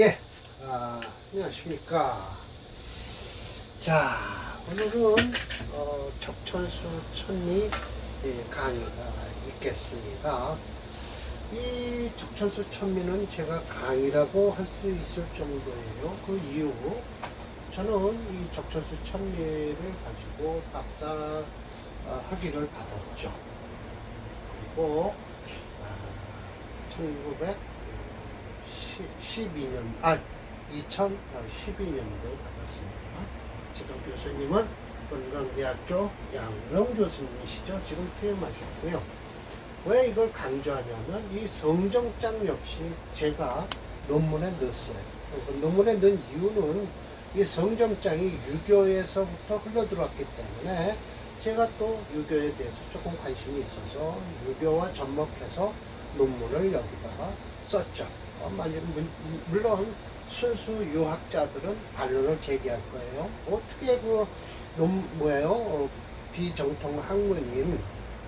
예, 아, 안녕하십니까. 자, 오늘은 어, 적천수 천리 예, 강의가 있겠습니다. 이 적천수 천리는 제가 강의라고 할 수 있을 정도예요. 그 이유, 저는 이 적천수 천리를 가지고 박사 어, 학위를 받았죠. 그리고 아, 1900 2012년, 아, 2012년도에 아, 받았습니다. 지금 교수님은 건강대학교 양영 교수님이시죠. 지금 퇴임하셨고요. 왜 이걸 강조하냐면 이 성정장 역시 제가 논문에 넣었어요. 그 논문에 넣은 이유는 이 성정장이 유교에서부터 흘러들어왔기 때문에 제가 또 유교에 대해서 조금 관심이 있어서 유교와 접목해서 논문을 여기다가 썼죠. 어, 만약 물- 물론 순수 유학자들은 반론을 제기할 거예요. 어떻게 그 논, 뭐예요? 어, 비정통 학문인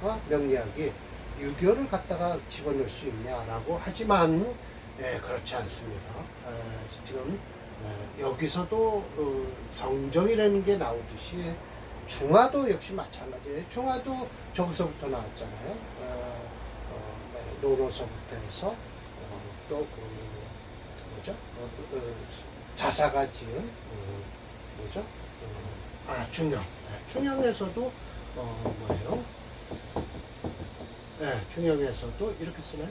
어? 명리학이 유교를 갖다가 집어넣을 수 있냐라고 하지만 예, 그렇지 않습니다. 에, 지금 에, 여기서도 어, 성정이라는 게 나오듯이 중화도 역시 마찬가지예요. 중화도 저기서부터 나왔잖아요. 어, 어, 네, 노노서부터 해서 어, 또 그 뭐죠? 어, 어, 자사가 지은 어, 뭐죠? 어, 아 중영. 네, 중영에서도 어, 뭐예요? 네, 중영에서도 이렇게 쓰나요?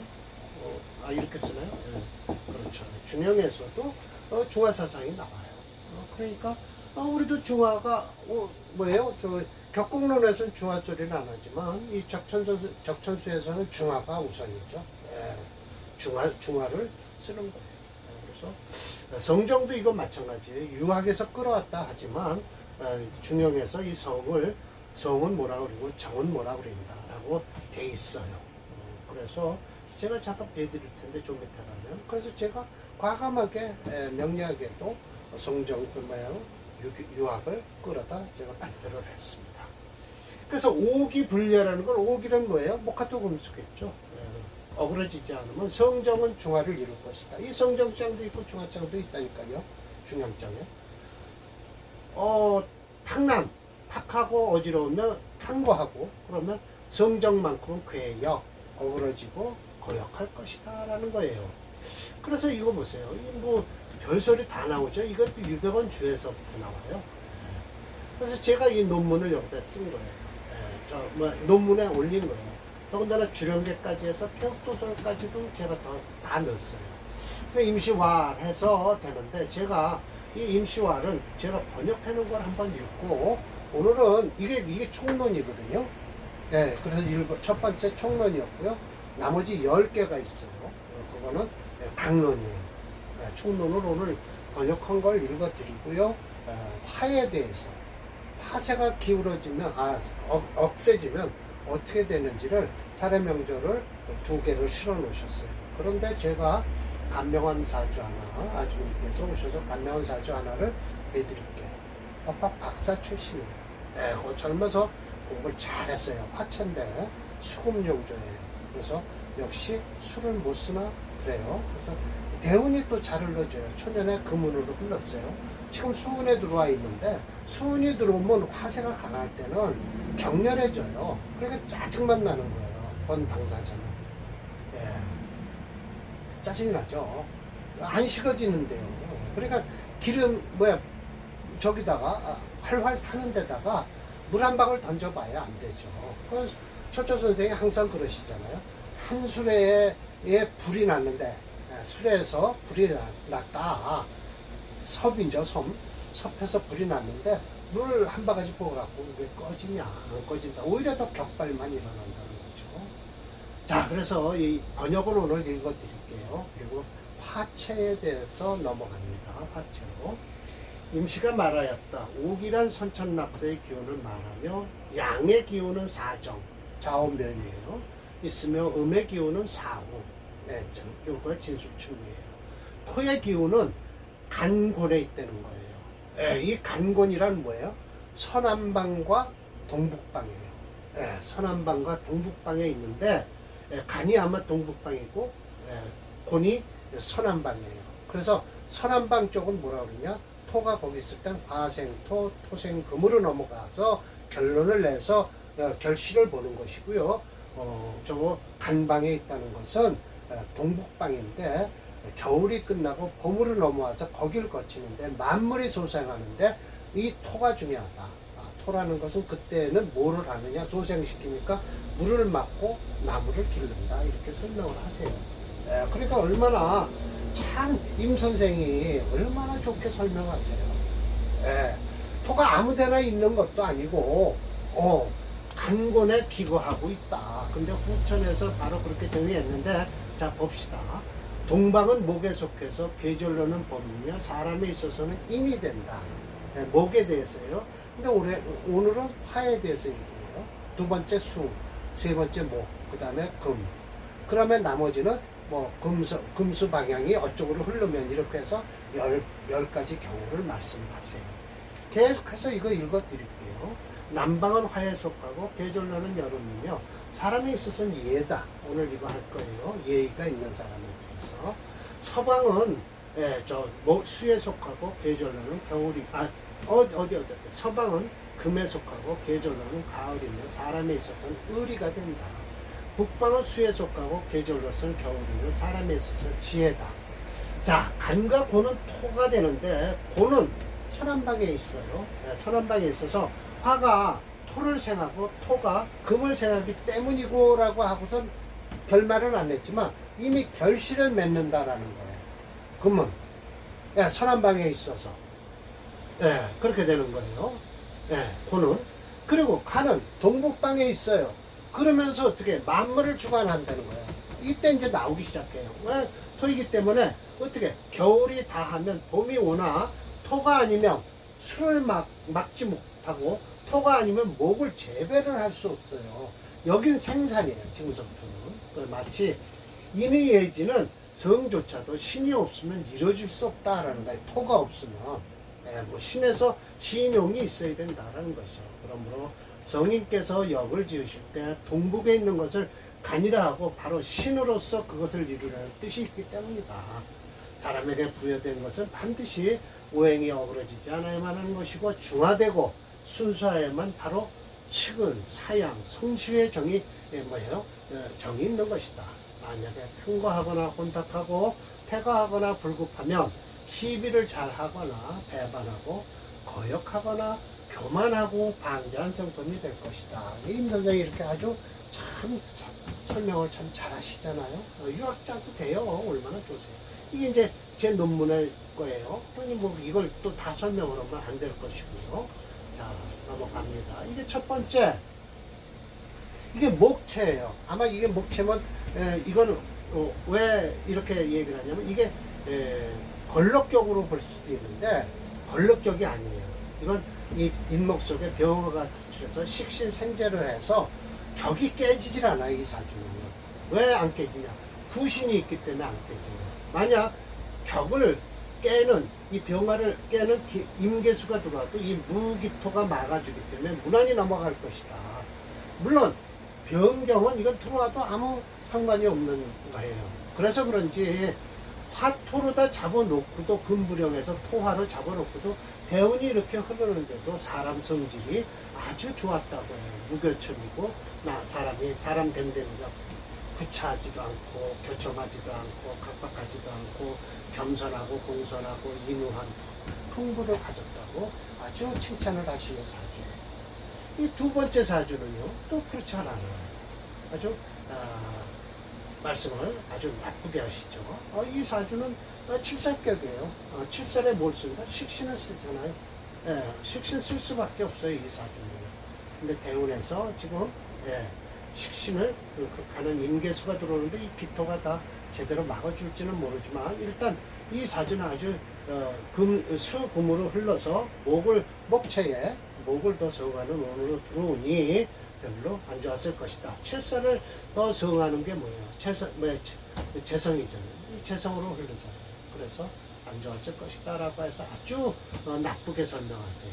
어, 아 이렇게 쓰나요? 네, 그렇죠. 중영에서도 어, 중화 사상이 나와요. 어, 그러니까 어, 우리도 중화가 어, 뭐예요? 저 격국론에서는 중화 소리는 안 하지만 이 적천수 적천수에서는 중화가 우선이죠. 예, 중화 중화를 쓰는 거예요. 예, 그래서 성정도 이건 마찬가지예요. 유학에서 끌어왔다 하지만 어, 중영에서 이 성을 성은 뭐라 그러고 정은 뭐라 그린다라고 돼 있어요. 어, 그래서 제가 잠깐 배드릴 텐데 좀 이따 가면 그래서 제가 과감하게 에, 명리학에도 성정 유- 유학을 끌어다 제가 발표를 했습니다. 그래서 오기 분례라는 건 오기는 뭐예요? 목화토 금수겠죠. 예. 어그러지지 않으면 성정은 중화를 이룰 것이다. 이 성정장도 있고 중화장도 있다니까요. 중앙장에. 어, 탁난, 탁하고 어지러우면 탕고하고 그러면 성정만큼은 괴역, 어그러지고 거역할 것이다 라는 거예요. 그래서 이거 보세요. 뭐 별소리 다 나오죠. 이것도 600원 주에서부터 나와요. 그래서 제가 이 논문을 여기다 쓴 거예요. 예, 저, 뭐, 논문에 올린 거예요. 더군다나 주령계까지 해서 태국도설까지도 제가 더, 다 넣었어요. 그래서 임시화해서 되는데 제가 이 임시화는 제가 번역해 놓은 걸 한번 읽고 오늘은 이게, 이게 총론이거든요. 예, 그래서 일곱, 첫 번째 총론이었고요. 나머지 10개가 있어요. 어, 그거는 예, 강론이에요. 예, 총론을 오늘 번역한 걸 읽어드리고요. 어, 화에 대해서 화세가 기울어지면 아 억, 억세지면 어떻게 되는지를 사례 명절을 두 개를 실어 놓으셨어요. 그런데 제가 간명한 사주 하나 아주님께서 오셔서 간명한 사주 하나를 해드릴게요. 아빠 박사 출신이에요. 네, 그 젊어서 공부를 잘했어요. 화천대 수금용조예요. 그래서 역시 술을 못 쓰나 그래요. 그래서 대운이 또 잘 흘러줘요. 초년에 금운으로 흘렀어요. 지금 수운에 들어와 있는데 수운이 들어오면 화세가 강할 때는 격렬해져요. 그러니까 짜증만 나는 거예요. 본 당사자는. 예. 짜증이 나죠. 안 식어지는데요. 그러니까 기름 뭐야 저기다가 아, 활활 타는 데다가 물 한 방울 던져봐야 안 되죠. 그래서 철조 선생이 항상 그러시잖아요. 한 수레에 불이 났는데 아, 수레에서 불이 나- 났다. 섭이죠, 섬. 섭에서 불이 났는데 물한 바가지 부어갖고 왜 꺼지냐, 안 꺼진다. 오히려 더 격발만 일어난다는 거죠. 자, 그래서 이 번역을 오늘 읽어 드릴게요. 그리고 화체에 대해서 넘어갑니다. 화체로. 임시가 말하였다. 옥이란 선천낙서의 기운을 말하며 양의 기운은 사정, 좌우면이에요. 있으며 음의 기운은 사후, 내정, 요거 진수충이에요. 토의 기운은 간곤에 있다는 거예요. 예, 이 간곤이란 뭐예요? 서남방과 동북방이에요. 예, 서남방과 동북방에 있는데 예, 간이 아마 동북방이고 예, 곤이 서남방이에요. 그래서 서남방 쪽은 뭐라 그러냐? 토가 거기 있을 땐 화생토, 토생금으로 넘어가서 결론을 내서 어, 결실을 보는 것이고요. 어, 저 간방에 있다는 것은 어, 동북방인데 겨울이 끝나고 봄으로 넘어와서 거기를 거치는데 만물이 소생하는데 이 토가 중요하다. 아, 토라는 것은 그때는 뭐를 하느냐 소생시키니까 물을 맞고 나무를 기른다 이렇게 설명을 하세요. 예, 그러니까 얼마나 참 임 선생이 얼마나 좋게 설명하세요. 예, 토가 아무데나 있는 것도 아니고 어, 간곤에 기거하고 있다. 근데 후천에서 바로 그렇게 정의했는데 자 봅시다. 동방은 목에 속해서 계절로는 범이며 사람에 있어서는 인이 된다. 예, 목에 대해서요. 근데 올해, 오늘은 화에 대해서 얘기해요. 두 번째 수, 세 번째 목, 그 다음에 금. 그러면 나머지는 뭐 금수, 금수 방향이 어쪽으로 흐르면 이렇게 해서 열, 열 가지 경우를 말씀하세요. 계속해서 이거 읽어 드릴게요. 남방은 화에 속하고 계절로는 여름이며 사람에 있어서는 예다. 오늘 이거 할 거예요. 예의가 있는 사람에 대해서. 서방은 예, 저 뭐, 수에 속하고 계절로는 겨울이 아 어디 어디 어디 서방은 금에 속하고 계절로는 가을이며 사람에 있어서는 의리가 된다. 북방은 수에 속하고 계절로서는 겨울이며 사람에 있어서 지혜다. 자, 간과 고는 토가 되는데 고는 서남방에 있어요. 네, 서남방에 있어서 화가 토를 생하고 토가 금을 생하기 때문이고 라고 하고선 결말은 안 했지만 이미 결실을 맺는다라는 거예요. 금은 예, 서남방에 있어서 예, 그렇게 되는 거예요. 예, 고는 그리고 간은 동북방에 있어요. 그러면서 어떻게 만물을 주관한다는 거예요. 이때 이제 나오기 시작해요. 왜 토이기 때문에 어떻게 겨울이 다 하면 봄이 오나 토가 아니면 술을 막 막지 못하고 토가 아니면 목을 재배를 할 수 없어요. 여긴 생산이에요. 징성토는 마치 인의 예지는 성조차도 신이 없으면 이루어질 수 없다라는 거예요. 토가 없으면 예, 뭐 신에서 신용이 있어야 된다라는 것이죠. 그러므로 성인께서 역을 지으실 때 동북에 있는 것을 간이라 하고 바로 신으로서 그것을 이루려는 뜻이 있기 때문이다. 사람에게 부여된 것은 반드시 오행이 어그러지지 않아야만 하는 것이고 중화되고 순수하야만 바로 측은, 사양, 성실의 정이 예, 뭐예요? 예, 정이 있는 것이다. 만약에 편거하거나 혼탁하고 태거하거나 불급하면 시비를 잘하거나 배반하고 거역하거나 교만하고 방대한 성품이 될 것이다. 임 선생이 이렇게 아주 참 사- 설명을 참 잘하시잖아요. 어, 유학자도 돼요. 얼마나 좋으세요. 이게 이제 제 논문의 거예요. 아니 뭐 이걸 또 다 설명을 하면 안 될 것이고요. 자 넘어갑니다. 이게 첫 번째 이게 목체예요. 아마 이게 목체면 에, 이거는 어, 왜 이렇게 얘기를 하냐면 이게 에, 걸럭격으로 볼 수도 있는데 걸럭격이 아니에요. 이건 이 인목 속에 병화가 투출해서 식신 생재를 해서 격이 깨지질 않아요. 이 사주는요. 왜안 깨지냐? 구신이 있기 때문에 안 깨지냐. 만약 격을 깨는 이 병화를 깨는 기- 임계수가 들어와도 이 무기토가 막아주기 때문에 무난히 넘어갈 것이다. 물론 변경은 이건 들어와도 아무 상관이 없는 거예요. 그래서 그런지 화토로 다 잡아놓고도 금부령에서 토화를 잡아놓고도 대운이 이렇게 흐르는데도 사람 성질이 아주 좋았다고 해요. 무교천이고 나 사람이 사람 됨됨이가 구차하지도 않고 교점하지도 않고 각박하지도 않고 겸손하고 공손하고 인후한 풍부를 가졌다고 아주 칭찬을 하시는 사주예요. 이 두 번째 사주는요, 또 그렇지 않아요. 아주, 아, 말씀을 아주 나쁘게 하시죠. 어, 이 사주는 어, 칠살격이에요. 어, 칠살에 뭘 쓴다? 식신을 쓰잖아요. 예, 식신 쓸 수밖에 없어요, 이 사주는. 근데 대운에서 지금, 예, 식신을 그, 그 가는 임계수가 들어오는데 이 기토가 다 제대로 막아줄지는 모르지만 일단 이 사주는 아주 어, 금, 수금으로 흘러서 목을 목체에 목을 더 성하는 원으로 들어오니 별로 안 좋았을 것이다. 칠사를 더 성하는 게 뭐예요? 재성, 뭐, 재- 재성이잖아요. 이 재성으로 흐르잖아요. 그래서 안 좋았을 것이다 라고 해서 아주 어, 나쁘게 설명하세요.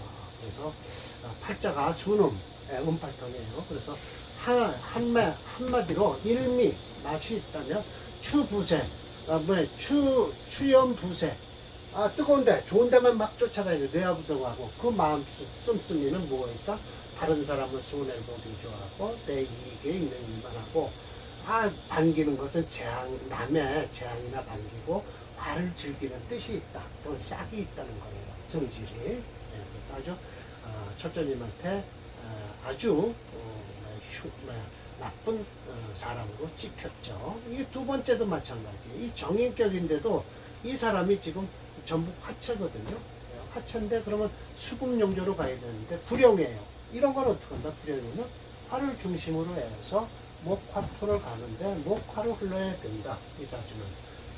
어, 그래서 어, 팔자가 수놈, 예, 음팔통이에요. 그래서 한, 한마, 한마디로 일미, 맛이 있다면 추부세, 아, 뭐야, 추, 추염부세. 아, 뜨거운데, 좋은 데만 막 쫓아다니는 뇌아부동하고, 그 마음 씀씀이는 뭐일까? 다른 사람을 손해보기 좋아하고, 내 이익에 있는 일만 하고, 아, 반기는 것은 재앙, 남의 재앙이나 반기고, 화를 즐기는 뜻이 있다. 그런 싹이 있다는 거예요. 성질이. 네, 그래서 아주, 어, 철저님한테 어, 아주, 어, 휴, 뭐야, 나쁜 어, 사람으로 찍혔죠. 이게 두 번째도 마찬가지. 이 정인격인데도 이 사람이 지금 전부 화체거든요. 예, 화체인데 그러면 수금 용조로 가야 되는데 불용이에요. 이런 건 어떻게 한다? 불용이면 화를 중심으로 해서 목화토를 가는데 목화로 흘러야 된다. 이 사주는.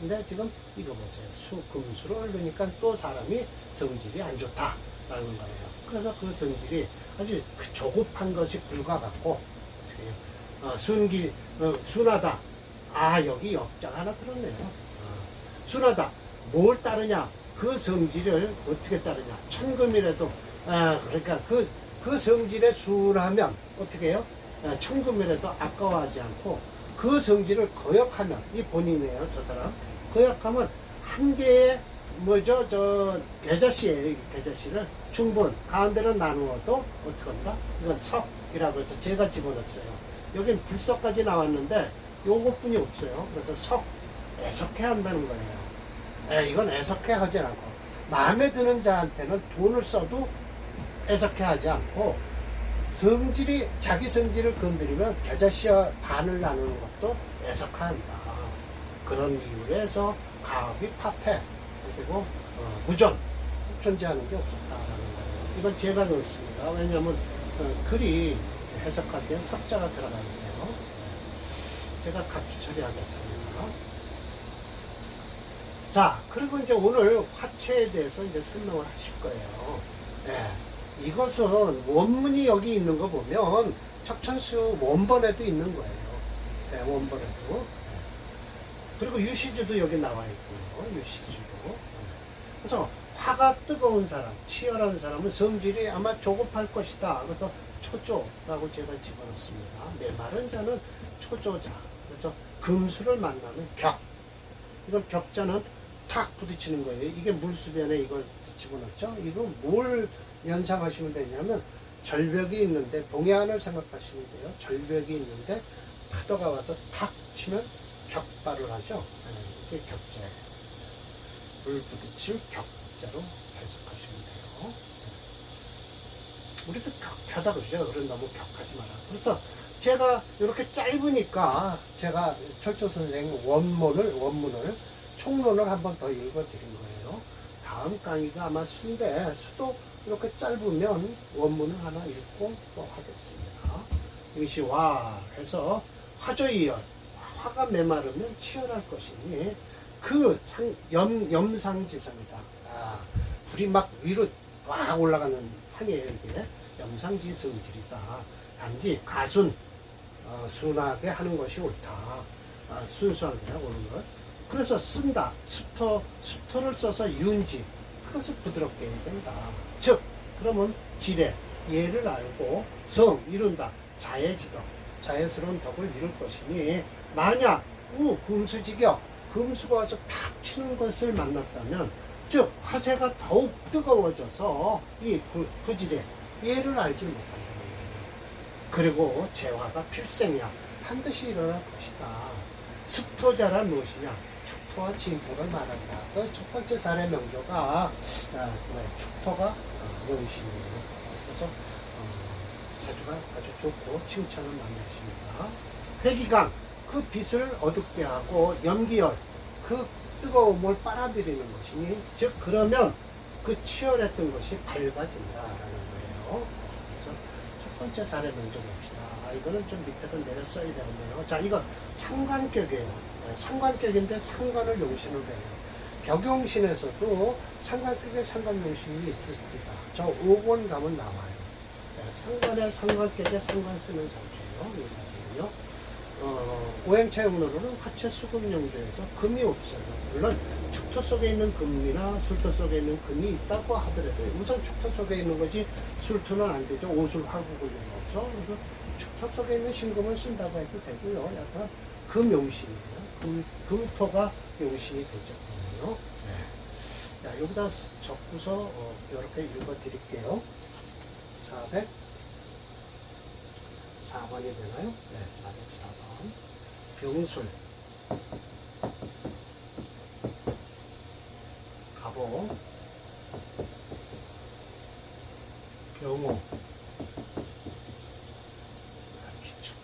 근데 지금 이거 보세요. 수, 금수로 흐르니까 또 사람이 성질이 안 좋다라는 거예요. 그래서 그 성질이 아주 그 조급한 것이 불과 같고? 어, 순기, 어, 순하다. 아, 여기 역자가 하나 들었네요. 어, 순하다. 뭘 따르냐? 그 성질을 어떻게 따르냐? 천금이라도, 아, 그러니까 그, 그 성질에 순하면 어떻게 해요? 아, 천금이라도 아까워하지 않고 그 성질을 거역하면, 이 본인이에요, 저 사람. 거역하면 한 개의 뭐죠, 저, 계자씨예요, 이 계자씨를. 충분, 가운데로 나누어도 어떻게 한다? 이건 석이라고 해서 제가 집어넣었어요. 여긴 불석까지 나왔는데 요것뿐이 없어요. 그래서 석 애석해 한다는 거예요. 에, 이건 애석해 하지 않고 마음에 드는 자한테는 돈을 써도 애석해 하지 않고 성질이 자기 성질을 건드리면 계자씨와 반을 나누는 것도 애석한다. 그런 이유로 해서 가업이 파패 그리고 어, 무전 존재하는 게 없었다라는 거예요. 이건 제가 넣었습니다. 왜냐하면 어, 글이 해석할 때 석자가 들어가는데요. 제가 각주 처리하겠습니다. 자, 그리고 이제 오늘 화체에 대해서 이제 설명을 하실 거예요. 네. 이것은 원문이 여기 있는 거 보면 척천수 원본에도 있는 거예요. 네, 원본에도. 네. 그리고 유시주도 여기 나와 있고요. 유시주도. 네. 그래서 화가 뜨거운 사람, 치열한 사람은 성질이 아마 조급할 것이다. 그래서 초조라고 제가 집어넣습니다. 메마른 자는 초조자. 그래서 금수를 만나면 격. 이건 격자는 탁 부딪히는 거예요. 이게 물수변에 이걸 집어넣죠. 이거 뭘 연상하시면 되냐면 절벽이 있는데 동해안을 생각하시면 돼요. 절벽이 있는데 파도가 와서 탁 치면 격발을 하죠. 네, 이게 격자예요. 물 부딪힐 격자로 해석하시면 돼요. 우리도 격하다 그러죠. 그런 너무 격하지 마라. 그래서 제가 이렇게 짧으니까 제가 철조 선생 원문을 원문을 총론을 한번 더 읽어드린 거예요. 다음 강의가 아마 수인데 수도 이렇게 짧으면 원문을 하나 읽고 또 하겠습니다. 이것이 와 해서 화조이열 화가 메마르면 치열할 것이니 그 상, 염, 염상지성이다. 아, 불이 막 위로 막 올라가는 상이에요, 이게. 염상지 성질이다. 단지 가순, 어, 순하게 하는 것이 옳다. 아, 순수하게 오는 것. 그래서 쓴다. 습토, 습토를 써서 윤지. 그것을 부드럽게 해야 된다. 즉, 그러면 지뢰, 예를 알고 성, 이룬다. 자해지덕, 자해스러운 덕을 이룰 것이니, 만약, 우, 금수지격, 금수가 와서 탁 치는 것을 만났다면, 즉, 화세가 더욱 뜨거워져서 이 부, 부지래, 예를 알지 거예요. 그리고 재화가 필생이야. 반드시 일어날 것이다. 습토자란 무엇이냐? 축토와 진토를 말한다. 그 첫 번째 사례 명조가 아, 축토가 어, 용신이에요. 그래서 어, 사주가 아주 좋고 칭찬을 많이 하십니다. 회기강 그 빛을 어둡게 하고 염기열 그 뜨거움을 빨아들이는 것이니 즉 그러면 그 치열했던 것이 밝아진다라는 거예요. 그래서 첫 번째 사례 명조 봅시다. 아, 이거는 좀 밑에서 내려 써야 되겠네요. 자, 이거 상관격이에요. 네, 상관격인데 상관을 용신으로 해요. 격용신에서도 상관격에 상관용신이 있습니다. 저 5권 가면 나와요. 네, 상관에 상관격에 상관 쓰는 상태예요. 이 사진은요. 어, 오행차용론으로는 화체 수금용조에서 금이 없어요. 물론 축토 속에 있는 금이나 술토 속에 있는 금이 있다고 하더라도 우선 축토 속에 있는 거지 술토는 안 되죠. 오술 화국을용해서 그래서 축토 속에 있는 신금을 쓴다고 해도 되고요. 약간 금용신이에요. 금, 금토가 용신이 되죠. 네. 자, 여기다 쓰- 적고서 어, 이렇게 읽어 드릴게요. 400 4번이 되나요? 네, 404번. 병술 갑오 병호 기축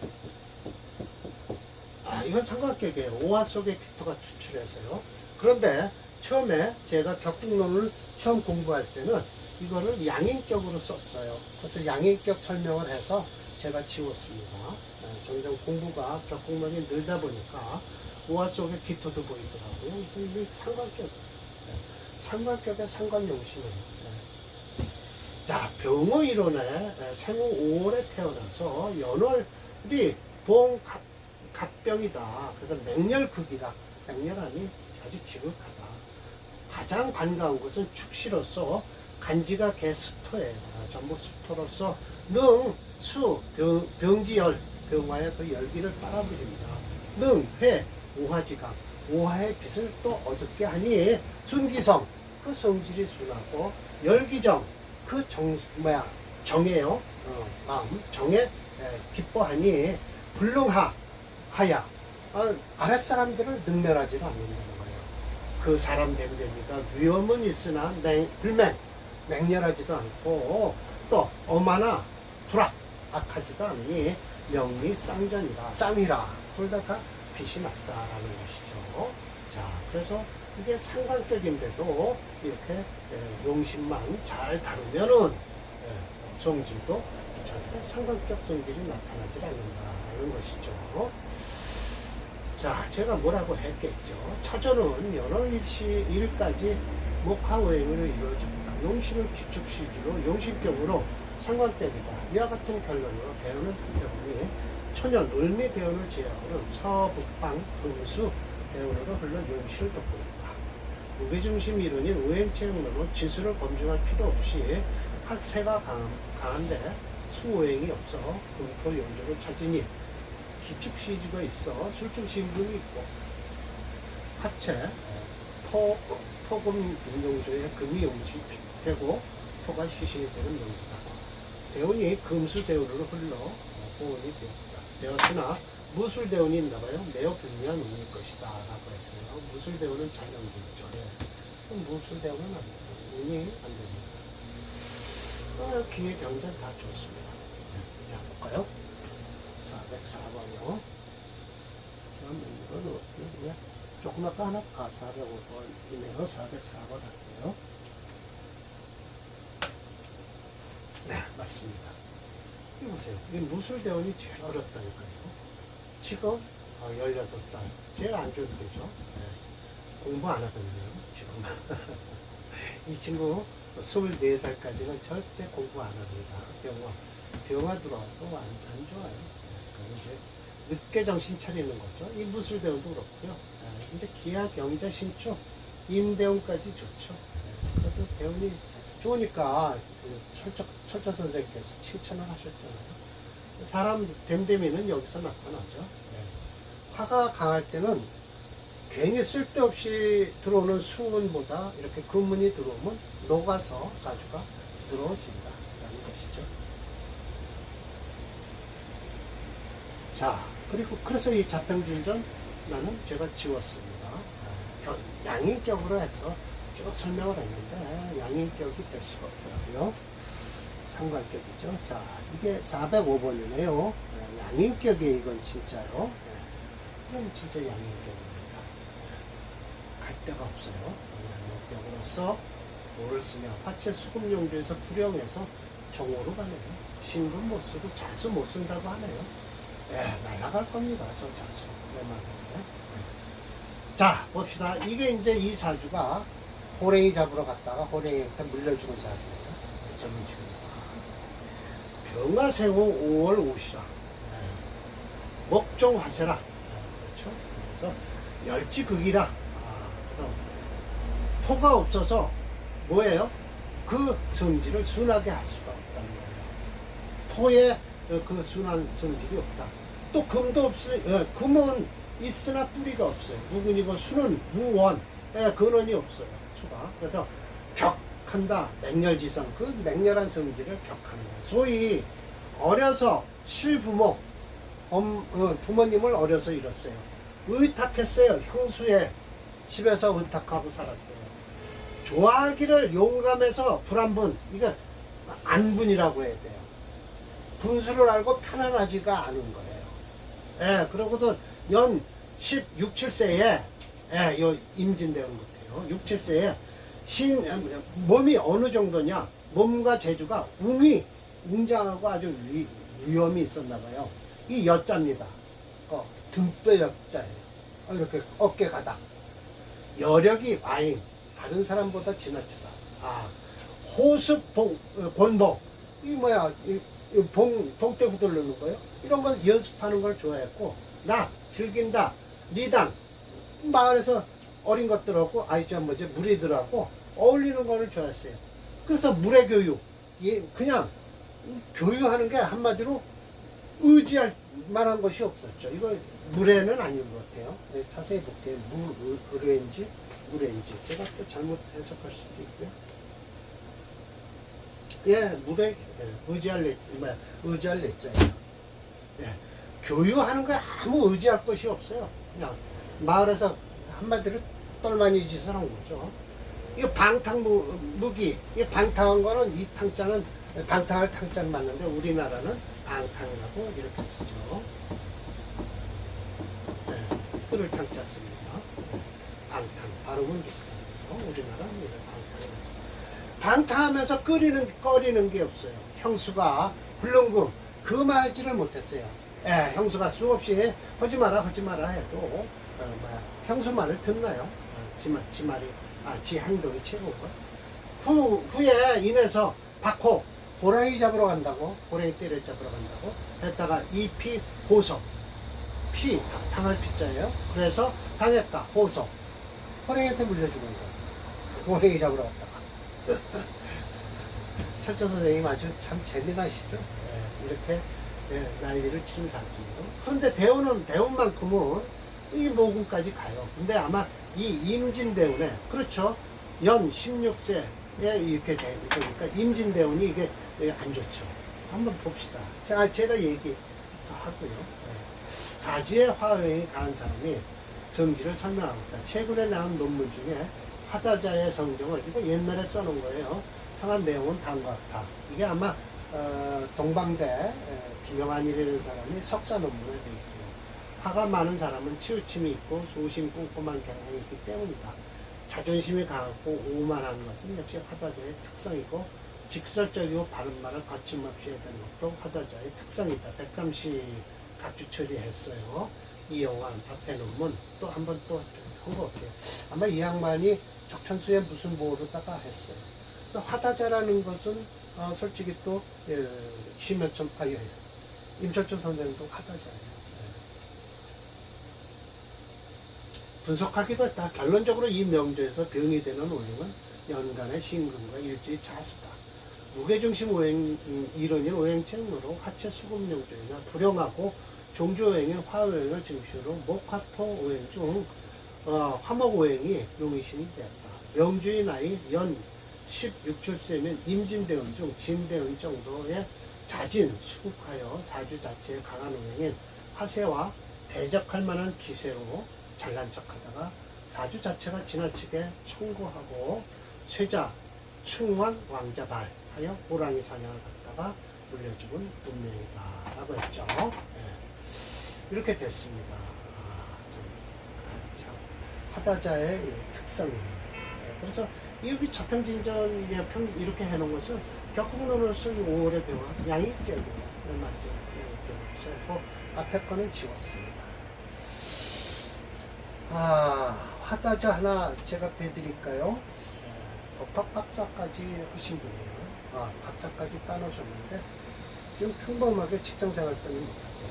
아 이건 삼각격이에요. 오화 속의 기토가 추출해서요. 그런데 처음에 제가 격국론을 처음 공부할 때는 이거를 양인격으로 썼어요. 그래서 양인격 설명을 해서 제가 지웠습니다. 네, 점점 공부가 격국론이 늘다 보니까 오화 속의 기토도 보이더라고요. 그래서 이게 삼각격 네, 삼각격의 상관용신을 네. 자, 병호 이론에 에, 생후 5월에 태어나서 연월이 봉 갑, 갑병이다. 그래서 맹렬극이다. 맹렬하니 아주 지극하다. 가장 반가운 것은 축시로서 간지가 개 습토예요. 아, 전부 습토로서 능, 수, 병, 병지열, 병화의 그 열기를 빨아들입니다. 능, 회, 오화지강, 오화의 빛을 또 어둡게 하니 순기성, 그 성질이 순하고 열기정, 그 정, 뭐야, 정해요. 어, 마음, 정에 에, 기뻐하니 불능하, 하야. 어, 아랫사람들을 능멸하지도 않는다는 거예요. 그 사람 됨됨이가 위험은 있으나 맹, 불맹, 맹렬하지도 않고 또 엄하나 불악, 악하지도 않으니 명리 쌍전이라, 쌍이라. 둘 다 다 빛이 났다라는 것이죠. 자, 그래서 이게 상관격인데도 이렇게 예, 용심만 잘 다루면은 예, 성질도 상관격 성질이 나타나지 않는다는 것이죠. 자, 제가 뭐라고 했겠죠. 차전은 연월 일시 일까지 목화오행으로 이루어집니다. 용신을 기축시기로 용신격으로 상관격이다. 이와 같은 결론으로 대운을 살펴보니 천연 을미 대운을 제외하고는 서북방 금수 대운으로 흘러 용신을 돋고 있다. 무게중심 이론인 우행체형으로 지수를 검증할 필요 없이 강, 강한데 수오행이 없어 금토 용조를 찾으니 기축시주가 있어 술중신금이 있고 하체 토, 토금 인용조에 금이 용지 되고 토가 시신이 되는 명주다. 대운이 금수 대운으로 흘러 호운이 되었다. 되었으나 무술 대운이 있나봐요. 매우 불미한 운일 것이다. 라고 했어요. 무술 대운은 자연분죠. 네. 무술 대운은 안 돼요. 운이 안 됩니다. 어, 기회 경전 다 좋습니다. 네. 자, 볼까요? 404번이요. 그러면 이거는 조금 아까 하나, 아, 405번이네요. 404번 할게요. 네, 맞습니다. 이거 보세요. 이 무술대원이 제일 어렵다니까요. 지금 어, 16살. 제일 안 좋은 때죠. 네. 공부 안 하거든요. 지금. 이 친구 24살까지는 절대 공부 안 합니다. 병화. 병화 들어와도 안, 안 좋아요. 이제 늦게 정신 차리는 거죠. 이 무술대원도 그렇고요. 네, 근데 기하, 경자, 신축, 임대원까지 좋죠. 네, 그래도 대원이 좋으니까 그 철저, 철저 선생님께서 칭찬을 하셨잖아요. 사람 됨됨이는 여기서 나타나죠. 네. 화가 강할 때는 괜히 쓸데없이 들어오는 수은보다 이렇게 금문이 들어오면 녹아서 사주가 부드러워진다라는 것이죠. 자, 그리고 그래서 이 자평진전 나는 제가 지웠습니다. 양인격으로 해서 쭉 설명을 했는데 양인격이 될 수가 없더라고요. 상관격이죠. 자, 이게 405번이네요. 양인격이 이건 진짜요. 네. 이건 진짜 양인격입니다. 갈 데가 없어요. 양인격으로서 뭐를 쓰냐. 화채 수금용주에서 불영해서 정오로 가네요. 신금 못 쓰고 자수 못 쓴다고 하네요. 예, 날아갈 겁니다. 저 말에. 네. 자, 봅시다. 이게 이제 이 사주가 호랭이 잡으러 갔다가 호랭이한테 물려 죽은 사주예요. 젊은 친구가. 병화생후 5월 오시라. 목종 화세라. 그렇죠. 그래서 열지극이라. 아, 그래서 토가 없어서 뭐예요? 그 성질을 순하게 할 수가 없다는 거예요. 토에 어, 그 순한 성질이 없다. 또 금도 없으니 예, 금은 있으나 뿌리가 없어요. 무근이고 수는 무원, 예, 근원이 없어요. 수가. 그래서 격한다, 맹렬지성, 그 맹렬한 성질을 격하는 거예요. 소위 어려서 실부모, 엄, 어, 부모님을 어려서 잃었어요. 의탁했어요. 형수의 집에서 의탁하고 살았어요. 좋아하기를 용감해서 불안분, 이거 안분이라고 해야 돼요. 분수를 알고 편안하지가 않은 거예요. 예, 그러고도 연 16, 7세에, 예, 요 임진되는 것 같아요. 6, 7세에 신, 몸이 어느 정도냐? 몸과 재주가 웅이, 웅장하고 아주 위, 위험이 있었나 봐요. 이 여자입니다. 어, 등뼈 여자예요. 어, 이렇게 어깨 가닥. 여력이 와인. 다른 사람보다 지나치다. 아, 호습 봉, 어, 본봉. 이 뭐야, 이, 이 봉, 봉대 후들르는 거요? 이런 건 연습하는 걸 좋아했고, 나, 즐긴다, 리당, 마을에서 어린 것들하고, 아이, 저 뭐지, 무리들하고 어울리는 거를 좋아했어요. 그래서 물의 교육, 이 그냥 교육하는 게 한마디로 의지할 만한 것이 없었죠. 이거 물에는 아닌 것 같아요. 네, 자세히 볼게요. 물, 의- 의뢰인지, 물에인지. 제가 또 잘못 해석할 수도 있고요. 예, 물에 예, 의지할 내, 뭐야, 의지할 내자예요. 예, 교육하는 거에 아무 의지할 것이 없어요. 그냥 마을에서 한마디로 똘마니 짓을 한 거죠. 이거 방탕 무, 무기, 이 방탕한 거는 이 탕자는 방탕할 탕자는 맞는데 우리나라는 앙탕이라고 이렇게 쓰죠. 네, 끓을 탕자 씁니다. 방탕, 발음은 비슷하죠. 우리나라는 이렇게 방탕이라고. 방탕하면서 끓이는, 꺼리는 게 없어요. 형수가 그 말지를 못했어요. 예, 형수가 수없이 하지 마라, 하지 마라 해도, 어, 뭐야, 형수 말을 듣나요? 어, 지, 말- 지 말이, 아, 지 행동이 최고고. 후, 후에 인해서 박호, 호랑이 잡으러 간다고, 호랑이 때려 잡으러 간다고 했다가 이피 호석, 피, 당할 피자예요. 그래서 당했다, 호석. 호랑이한테 물려 죽은 거야. 호랑이 잡으러 갔다가. 철저 선생님 아주 참 재미나시죠? 예, 이렇게 예, 난리를 치는 사람이에요. 그런데 대우는 대우만큼은 이 모군까지 가요. 근데 아마 이 임진대운에 그렇죠. 연 16세에 이렇게 되니까 임진대운이 이게 예, 안 좋죠. 한번 봅시다. 자, 제가 얘기 더 하고요. 예. 사주에 화음이 강한 사람이 성질을 설명하고 있다. 최근에 나온 논문 중에 화다자의 성경을 이거 옛날에 써놓은 거예요. 향한 내용은 다음과 같다. 이게 아마 어, 동방대 에, 김영환이라는 사람이 석사 논문에 돼 있어요. 화가 많은 사람은 치우침이 있고 소심 꼼꼼한 경향이 있기 때문이다. 자존심이 강하고 오만한 것은 역시 화다자의 특성이고 직설적이고 바른 말을 거침없이 해야 되는 것도 화다자의 특성이다. 130 각주 처리했어요. 이영환 박해 논문 또 한 번 또 한 것 같아요. 아마 이 양반이 적천수에 무슨 보호로다가 했어요. 그래서 화다자라는 것은 어, 솔직히 또 예, 심여천 아 예, 임철조 선생도 화다자예요. 예. 분석하기도 했다. 결론적으로 이 명제에서 병이 되는 오행은 연간의 신금과 일주의 자수다. 무게중심 오행 음, 이론인 오행책으로 하체 수금 명제이나 불용하고 종조오행인 화오행을 중심으로 목화토 오행 중 어, 화목 오행이 용의신이 되었다. 명주의 나이 연 16, 7세면 임진대운 중 진대운 정도의 자진, 수국하여 사주 자체에 강한 오행인 화세와 대적할 만한 기세로 잘난 척하다가 사주 자체가 지나치게 청고하고 쇠자, 충왕, 왕자발 하여 호랑이 사냥을 갔다가 물려죽은 운명이다 라고 했죠. 예. 이렇게 됐습니다. 이 특성이에요. 예, 그래서 여기 자평진전 이게 평 이렇게 해놓은 것은 격국론을 쓴 5월의 병화 양이 격이에요. 맞죠? 그리고 앞에 거는 지웠습니다. 아 화다자 하나 제가 배드릴까요? 예, 법학 박사까지 하신 분이에요. 아 박사까지 따놓으셨는데 지금 평범하게 직장생활 때문에 못하세요.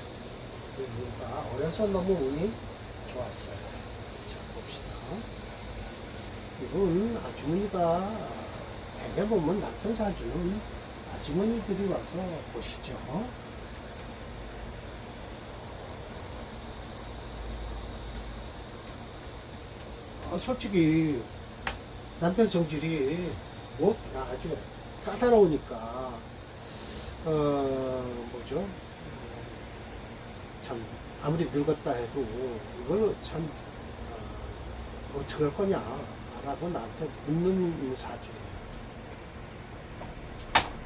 그 이유가 어려서 너무 운이 좋았어요. 이분 아주머니가 대개 보면 남편 사주는 아주머니들이 와서 보시죠. 어, 솔직히 남편 성질이 뭐나 아주 까다로우니까 어 뭐죠 어, 참 아무리 늙었다 해도 이걸로 참 어, 어떻게 할 거냐 라고 나한테 묻는 사주예요.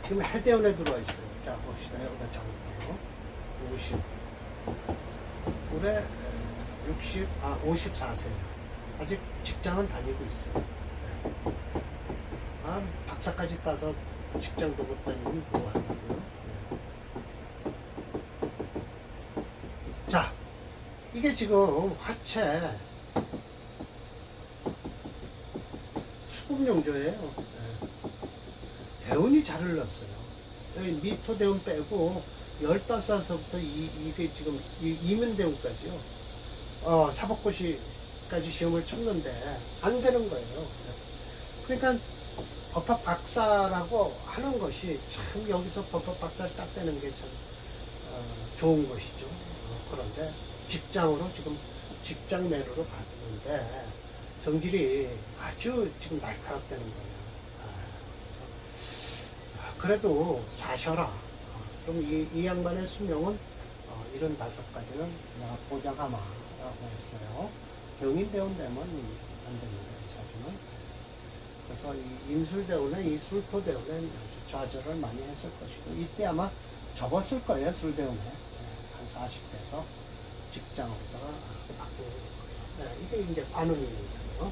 지금 해대원에 들어와 있어요. 자 봅시다. 여기다 적을게요. 50 올해 60, 아 54세 아직 직장은 다니고 있어요. 네. 아 박사까지 따서 직장도 못 다니면 뭐 하냐고요. 네. 자 이게 지금 화채 수급용조예요. 네. 대운이 잘 흘렀어요. 여기 미토 대운 빼고 15살서부터 이, 이게 지금 이, 이민대운까지요. 어, 사법고시까지 시험을 쳤는데 안 되는 거예요. 그러니까 법학 박사라고 하는 것이 참 여기서 법학 박사를 딱 되는 게참 어, 좋은 것이죠. 어, 그런데 직장으로 지금 직장 매로로 갔는데 성질이 아주 지금 날카롭다는 거예요. 아, 그래서 아, 그래도 사셔라. 어, 그럼 이, 이 양반의 수명은 어, 75까지는 내가 보장하마라고 했어요. 병인대원 되면 안 됩니다. 이 사주는. 그래서 이 임술대원에 이 술토대원에 아주 좌절을 많이 했을 것이고 이때 아마 접었을 거예요. 술대원에. 네, 한 40대에서 직장으로다가 바꾸는 거예요. 네, 이게 이제 관운이니까 요.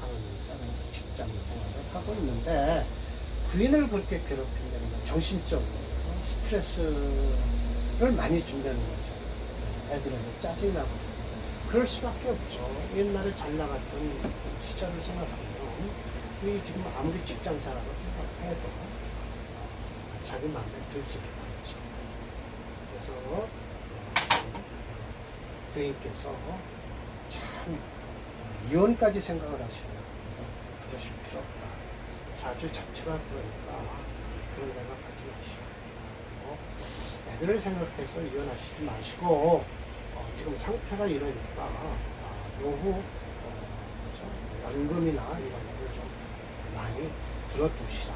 관운이니까 직장 생활을 하고 있는데 부인을 그렇게 괴롭힌다는 건 정신적으로 스트레스를 많이 준다는 거죠. 애들에게 짜증이 나고 그럴 수밖에 없죠. 옛날에 잘 나갔던 시절을 생각하면 이 지금 아무리 직장 생활을 해도 자기 마음에 들지가 않죠. 그래서 어, 부인께서 참 이혼까지 생각을 하시네요. 그래서 그러실 필요 없다. 사주 자체가 그러니까 그런 생각 하지 마시고 어, 애들을 생각해서 이혼하시지 마시고 어, 지금 상태가 이러니까 아, 노후 어? 연금이나 이런 거를 좀 많이 들어두시라.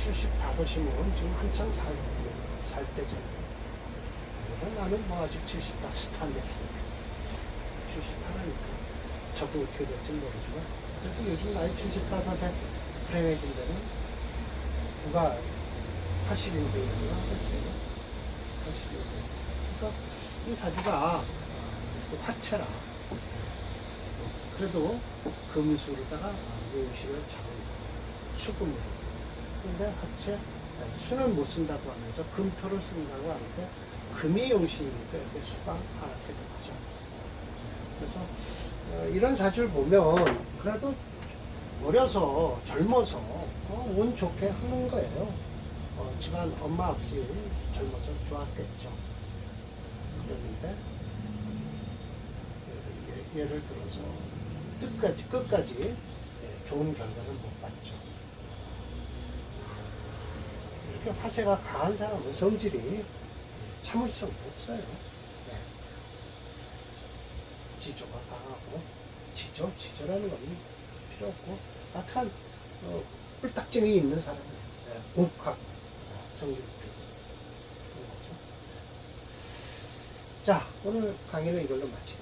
75이면 지금 한창 살, 살 때잖아요. 나는 뭐 아직 75도 안 됐으니까. 71하니까. 저도 어떻게 될지 모르지만. 그래도 요즘 나이 75세 불행해진 데는 누가 80인데요. 했어요. 80인데. 그래서 이 사주가 화채라. 그래도 금수로다가 용신을 잡은 수금으로. 근데 화채 수는 못 쓴다고 하면서 금토를 쓴다고 하는데 금이 용신이니까 이렇게 수가 하게 되죠. 그래서 어, 이런 사주를 보면 그래도 어려서 젊어서 어, 운 좋게 하는 거예요. 어, 집안 엄마 아버지 젊어서 좋았겠죠. 그랬는데 예, 예를 들어서 끝까지 끝까지 예, 좋은 결과는 못 봤죠. 이렇게 화세가 강한 사람은 성질이 참을성이 없어요. 네. 지조가 강하고 지조, 지조라는 건 필요 없고 하여튼 어, 꿀딱쟁이 있는 사람이에요. 네. 욱하고 어, 성질 있고 그런 거죠. 자, 오늘 강의는 이걸로 마치겠습니다.